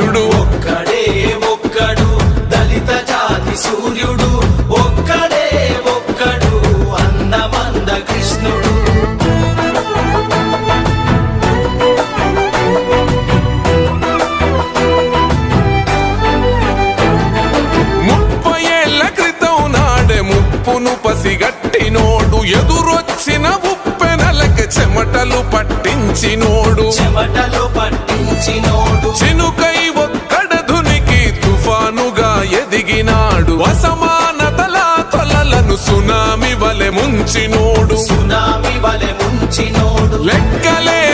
చాణక్యుడు ఒక్కడే ఒక్కడు దళిత జాతి సూర్యుడు. ఒక్కడే ఒక్కడు అందమంద కృష్ణుడు. ముప్పై ఏళ్ళ క్రితం నాడే ముప్పును పసిగట్టినోడు. ఎదురొచ్చిన ఉప్పెనలకి చెమటలు పట్టించినోడు. చెమటలు పట్టించినోడు. చినుకై అసమానతల తొలలను సునామి వలె ముంచినోడు. సునామి వలె ముంచినోడు. లెక్కలే